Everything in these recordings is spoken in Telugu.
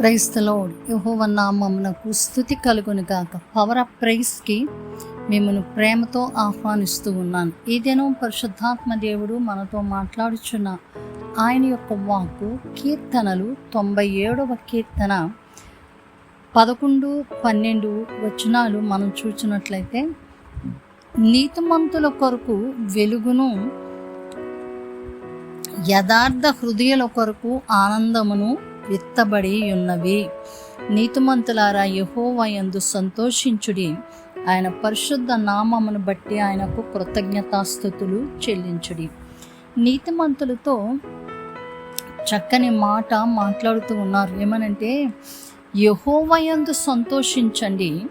ప్రైస్తలోడ్ యహోవ నామమునకు స్థుతి కలుగును గాక. పవర్ ఆఫ్ ప్రైస్కి మిమ్మల్ని ప్రేమతో ఆహ్వానిస్తూ ఉన్నాను. ఈ దినం పరిశుద్ధాత్మ దేవుడు మనతో మాట్లాడుచున్న ఆయన యొక్క వాక్కు కీర్తనలు తొంభై ఏడవ కీర్తన పదకొండు పన్నెండు వచనాలు మనం చూచినట్లయితే నీతిమంతుల కొరకు వెలుగును యథార్థ హృదయాల కొరకు ఆనందమును విత్తబడి ఉన్నవి నీతిమంతులారా యహోవయందు సంతోషించుడి. ఆయన పరిశుద్ధ నామమును బట్టి ఆయనకు కృతజ్ఞతాస్థుతులు చెల్లించుడి. నీతిమంతులతో చక్కని మాట మాట్లాడుతూ ఉన్నారు. ఏమనంటే యహోవయందు సంతోషించండి.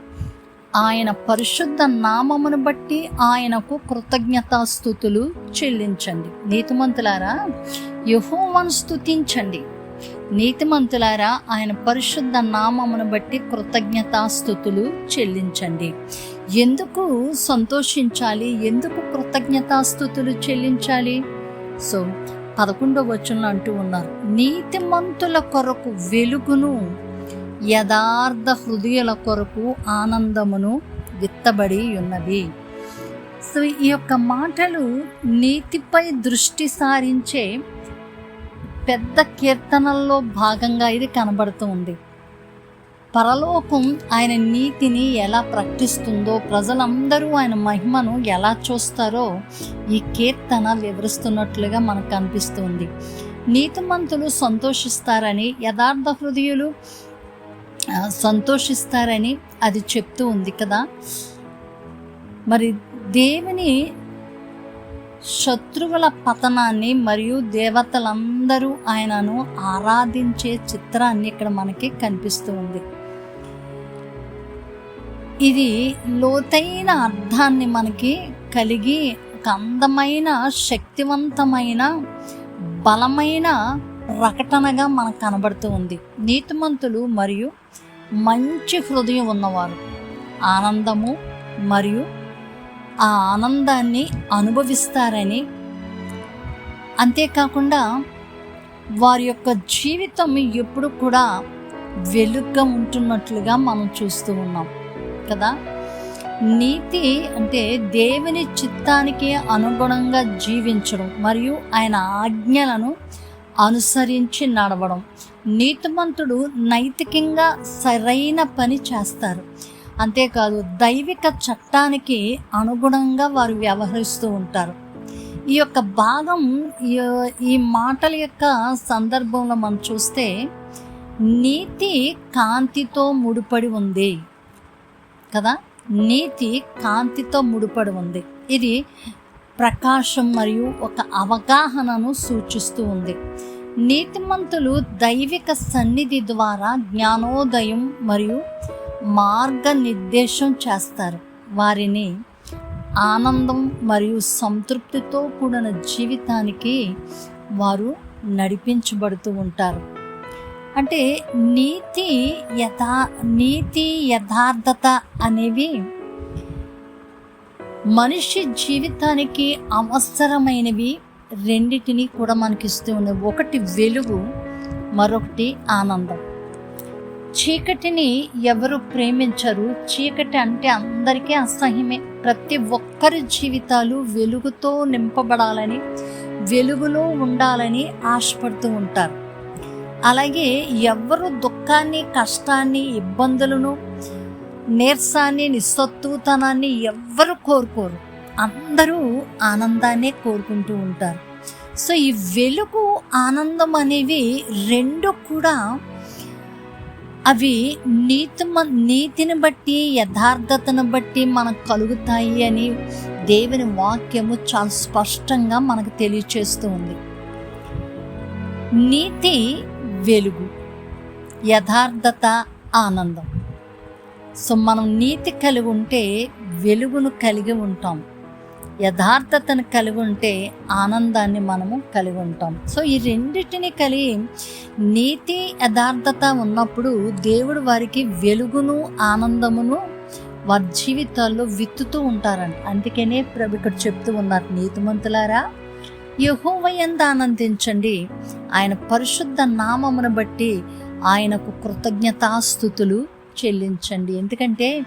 ఆయన పరిశుద్ధ నామమును బట్టి ఆయనకు కృతజ్ఞతాస్థుతులు చెల్లించండి. నీతిమంతులారా యహోవను స్థుతించండి నీతిమంతులారా ఆయన పరిశుద్ధ నామమును బట్టి కృతజ్ఞతాస్థుతులు చెల్లించండి. ఎందుకు సంతోషించాలి? ఎందుకు కృతజ్ఞతాస్థుతులు చెల్లించాలి? సో పదకొండవ వచనంలో అంటూ ఉన్నారు. నీతిమంతుల కొరకు వెలుగును యథార్థ హృదయాల కొరకు ఆనందమును విత్తబడి ఉన్నవి సో ఈ యొక్క మాటలు నీతిపై దృష్టి సారించే పెద్ద కీర్తనల్లో భాగంగా ఇది కనబడుతూ ఉంది. పరలోకం ఆయన నీతిని ఎలా ప్రకటిస్తుందో ప్రజలందరూ ఆయన మహిమను ఎలా చూస్తారో ఈ కీర్తన వివరిస్తున్నట్లుగా మనకు కనిపిస్తుంది నీతిమంతులు సంతోషిస్తారని యథార్థ హృదయులు సంతోషిస్తారని అది చెప్తూ ఉంది కదా. మరి దేవుని శత్రువుల పతనాన్ని మరియు దేవతలందరూ ఆయనను ఆరాధించే చిత్రాన్ని ఇక్కడ మనకి కనిపిస్తూ ఉంది. ఇది లోతైన అర్థాన్ని మనకి కలిగి ఒక అందమైన శక్తివంతమైన బలమైన ప్రకటనగా మనకు కనబడుతూ ఉంది. నీతిమంతులు మరియు మంచి హృదయం ఉన్నవారు. ఆనందము మరియు ఆ ఆనందాన్ని అనుభవిస్తారని. అంతేకాకుండా వారి యొక్క జీవితం ఎప్పుడు కూడా వెలుగ్గా ఉంటున్నట్లుగా మనం చూస్తూ ఉన్నాం కదా? నీతి అంటే దేవుని చిత్తానికి అనుగుణంగా జీవించడం మరియు ఆయన ఆజ్ఞలను అనుసరించి నడవడం. నీతిమంతుడు నైతికంగా సరైన పని చేస్తారు. అంతేకాదు దైవిక చట్టానికి అనుగుణంగా వారు వ్యవహరిస్తూ ఉంటారు. ఈ యొక్క భాగం ఈ- ఈ మాటల యొక్క సందర్భంలో మనం చూస్తే నీతి కాంతితో ముడిపడి ఉంది. కదా? నీతి కాంతితో ముడిపడి ఉంది. ఇది ప్రకాశం మరియు ఒక అవగాహనను సూచిస్తూ ఉంది. నీతిమంతులు దైవిక సన్నిధి ద్వారా జ్ఞానోదయం మరియు మార్గనిర్దేశం చేస్తారు. వారిని ఆనందం మరియు సంతృప్తితో కూడిన జీవితానికి వారు నడిపించబడుతూ ఉంటారు. అంటే నీతి యథా నీతి యథార్థత అనేవి మనిషి జీవితానికి అవసరమైనవి రెండిటిని కూడా మనకిస్తూ ఉన్నాయి ఒకటి వెలుగు మరొకటి ఆనందం. చీకటిని ఎవరు ప్రేమించరు. చీకటి అంటే అందరికీ అసహ్యమే. ప్రతి ఒక్కరి జీవితాలు వెలుగుతో నింపబడాలని వెలుగులో ఉండాలని ఆశపడుతూ ఉంటారు. అలాగే ఎవరు దుఃఖాన్ని కష్టాన్ని ఇబ్బందులను నీరసాన్ని నిస్సత్తుతనాన్ని ఎవ్వరు కోరుకోరు. అందరూ ఆనందాన్ని కోరుకుంటూ ఉంటారు. సో ఈ వెలుగు ఆనందం అనేవి రెండు కూడా అవి నీతి నీతిని బట్టి యథార్థతను బట్టి మనకు కలుగుతాయి అని దేవుని వాక్యము చాలా స్పష్టంగా మనకు తెలియచేస్తూ ఉంది. నీతి వెలుగు యథార్థత ఆనందం. సో మనం నీతి కలిగి ఉంటే వెలుగును కలిగి ఉంటాం. యథార్థతను కలిగి ఉంటే ఆనందాన్ని మనము కలిగి ఉంటాం. సో ఈ రెండింటిని కలిగి నీతి యథార్థత ఉన్నప్పుడు దేవుడు వారికి వెలుగును ఆనందమును వారి జీవితాల్లో విత్తుతూ ఉంటారంట అందుకనే ప్రభు ఇక్కడ చెప్తూ ఉన్నారు నీతిమంతులారా యహోవయంద ఆనందించండి. ఆయన పరిశుద్ధ నామమును బట్టి ఆయనకు కృతజ్ఞతాస్థుతులు. చెల్లించండి. ఎందుకంటే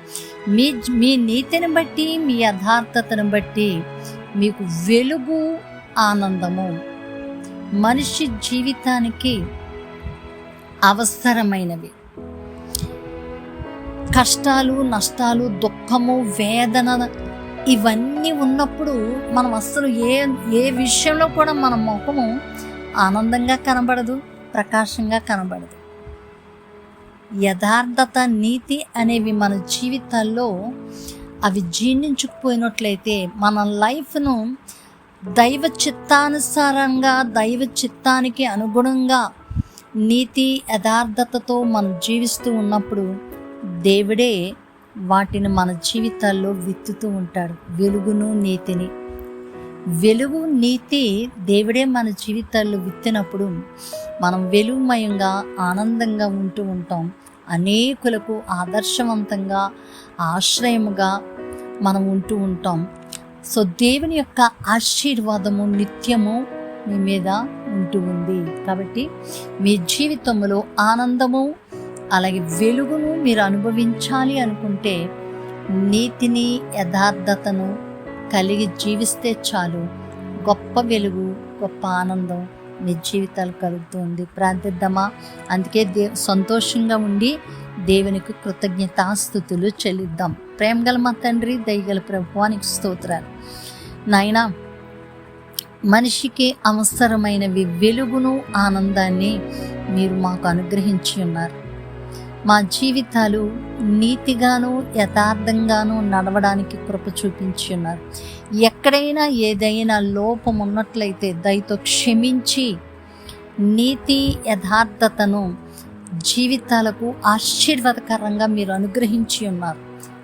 మీ మీ నీతిని బట్టి మీ యథార్థతను బట్టి మీకు వెలుగు ఆనందము. మనిషి జీవితానికి అవసరమైనవి. కష్టాలు నష్టాలు దుఃఖము వేదన ఇవన్నీ ఉన్నప్పుడు మనం అస్సలు ఏ ఏ విషయంలో కూడా మన ముఖము ఆనందంగా కనబడదు ప్రకాశంగా కనబడదు. యథార్థత నీతి అనేవి మన జీవితాల్లో అవి జీర్ణించుకుపోయినట్లయితే మన లైఫ్ను దైవ చిత్తానుసారంగా దైవ చిత్తానికి అనుగుణంగా నీతి యథార్థతతో మనం జీవిస్తూ ఉన్నప్పుడు దేవుడే వాటిని మన జీవితాల్లో విత్తుతూ ఉంటాడు. వెలుగును నీతిని. వెలుగు నీతి దేవుడే మన జీవితాల్లో విత్తినప్పుడు మనం వెలుగుమయంగా ఆనందంగా ఉంటూ ఉంటాం. అనేకులకు ఆదర్శవంతంగా ఆశ్రయముగా మనం ఉంటూ ఉంటాం. సో దేవుని యొక్క ఆశీర్వాదము నిత్యము మీ మీద ఉంటూ ఉంది. కాబట్టి మీ జీవితంలో ఆనందము అలాగే వెలుగును మీరు అనుభవించాలి అనుకుంటే నీతిని యథార్థతను కలిగి జీవిస్తే చాలు. గొప్ప వెలుగు గొప్ప ఆనందం మీ జీవితాలు కలుగుతుంది. ప్రార్థిద్దామా? అందుకే దే సంతోషంగా ఉండి దేవునికి కృతజ్ఞతాస్థుతులు చెల్లిద్దాం. ప్రేమగల మా తండ్రి దయగల ప్రభువానికి స్తోత్రాలు. నాయనా మనిషికి అవసరమైనవి వెలుగును ఆనందాన్ని మీరు మాకు అనుగ్రహించి ఉన్నారు. మా జీవితాలు నీతిగాను యథార్థంగాను నడవడానికి కృప చూపించి ఉన్నారు. ఎక్కడైనా ఏదైనా లోపం ఉన్నట్లయితే దయతో క్షమించి నీతి యథార్థతను జీవితాలకు ఆశీర్వాదకరంగా మీరు అనుగ్రహించి ఉన్నారు.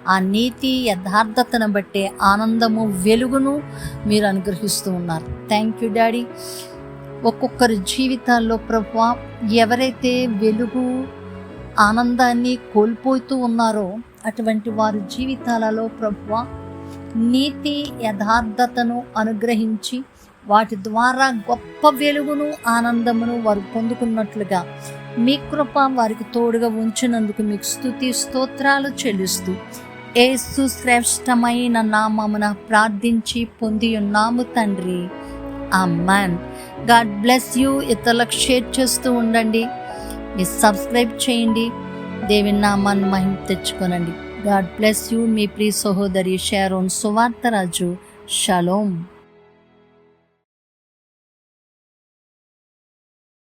ఆ నీతి యథార్థతను బట్టే ఆనందము వెలుగును మీరు అనుగ్రహిస్తూ ఉన్నారు. Thank you daddy. ఒక్కొక్కరి జీవితాల్లో ప్రభు ఎవరైతే వెలుగు ఆనందాన్ని కోల్పోతూ ఉన్నారో అటువంటి వారి జీవితాలలో ప్రభువ నీతి యథార్థతను అనుగ్రహించి వాటి ద్వారా గొప్ప వెలుగును ఆనందమును వారు పొందుకున్నట్లుగా మీ కృప వారికి తోడుగా ఉంచినందుకు మీకు స్థుతి స్తోత్రాలు చెల్లిస్తూ ఏసు శ్రేష్టమైన నామమున ప్రార్థించి పొంది ఉన్నాము తండ్రి. Amen God bless you. ఇతరులకు షేర్ చేస్తూ ఉండండి. మీరు సబ్స్క్రైబ్ చేయండి. దేవి నామాన్ని మహిమ తెచ్చుకోనండి. గాడ్ బ్లెస్ యూ మీ ప్రియ సహోదరి షారోన్ సువార్తరాజు. షలోమ్